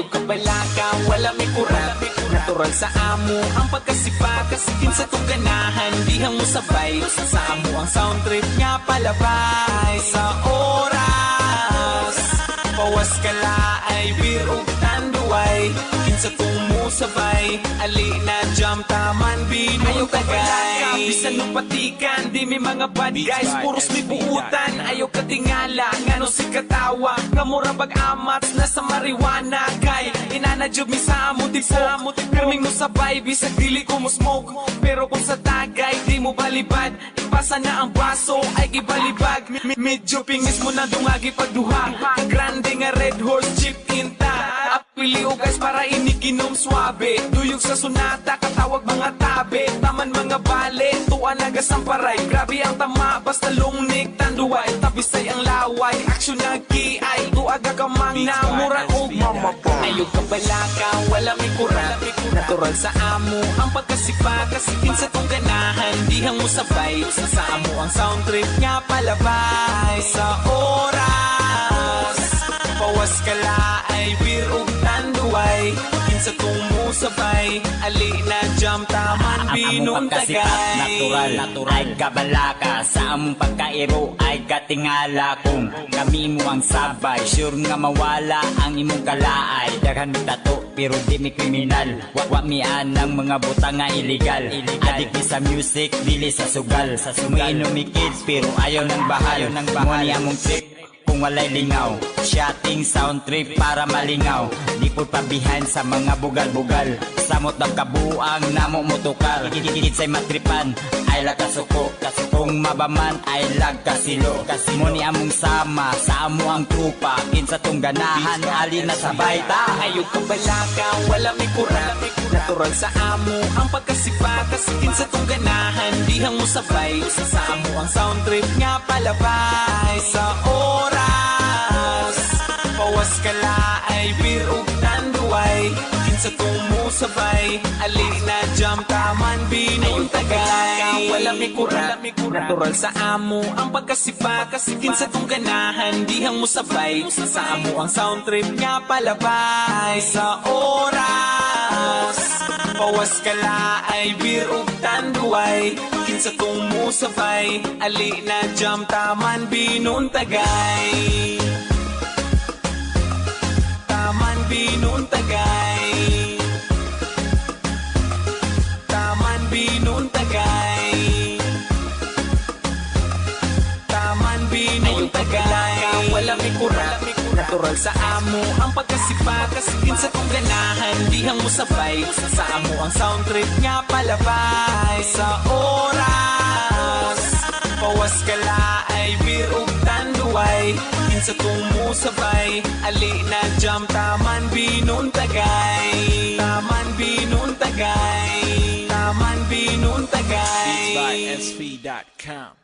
Ayaw ka balaka, wala may kurat Natural sa amo ang pagkasipa Kasikin sa tong ganahan, dihang mo sabay. Sa amo ang sound trip nga palabay. Sa oras Pawas ka laay, beer ug tanduay. Kinsa tong mo sabay Ali na jam binu Ayaw ka balaka, bisan mo patikan Di may mga bad guys, puros may buutan. Ayaw ka tingala, ngano si katawa Nga mura bag amats na sa marijuana Kay. Inanadyob mi sa amo tipo Pirming mo sabay, bisag dili ko mo smoke. Pero kung sa tagay, di mo balibad Ipasa na ang baso, ay gibalibag. Medyo pingis mo na dungagi pagduha Grande nga red horse jeep tinta Apili o guys para iniginom swabe mga tabe Taman mga bale, tuwa nagasamparay Grabe ang tama, basta lungnik Tanduay, tabisay ang laway Aksyon na kiay, tuaga ka mang namura o mamapay Ayaw ka balaka, wala may kurat Natural sa amo, ang pagkasipa. Kasikin sa tong ganahan, dihang mo sabay. Sa amo ang sound trip nga palabay. Sa oras Pawas ka laay, beer ug tanduay Kinsa tong sabay. Ali na jam taman binong tagay. natural, natural. Ay kabalaka, sa among pagkairo Ay katingala kung kami mo ang sabay Sure nga mawala ang imong kalaay. Daghan mi tato, pero di mi kriminal. Wa mi anang mga butang nga illegal. Adik mi sa music, dili sa sugal. Sa sumiinom mi kids, pero ayaw ng bahal. Mo ni among trip, kung walay lingaw. Shotting sound trip para malingaw. Di po pabihan sa mga bugal-bugal. Samot ng kabuang namo motukar Kikikit sa'y matripan. Ay lakasuko Kung mabaman. Ay lag kasilo. Kasi mo ni among sama sa amo ang trupa Kinsa tong ganahan ali na sabay ta Ayaw ka balaka, wala may kurat Natural sa amo, ang pagkasipa Kasikin sa tong ganahan, dihang mo sabay Sa amo ang sound trip nga palabay. Sa oras Pawas ka laay, beer ug tanduay Kinsa tong sabay Ali na jam taman binong tagay. Wala may kurat Natural sa amo, ang pagkasipa Kasikin sa tong ganahan, dihang mo sabay Sa amo ang sound trip nga palabay. Sa oras Pawas ka laay, beer ug tanduay Kinsa tong mo sabay Ali na jam taman binong tagay. Taman binong tagay. Taman binong Natural sa amo. Ang pagkasipa Kasikin sa tong ganahan Dihang mo sabay. Sa amo ang sound trip nga palabay. Sa oras Pawas ka laay Beer ug tanduay Kinsa tong mo sabay Ali na jam taman binong tagay. Taman binong tagay. Taman binong tagay. Beats by SP.com.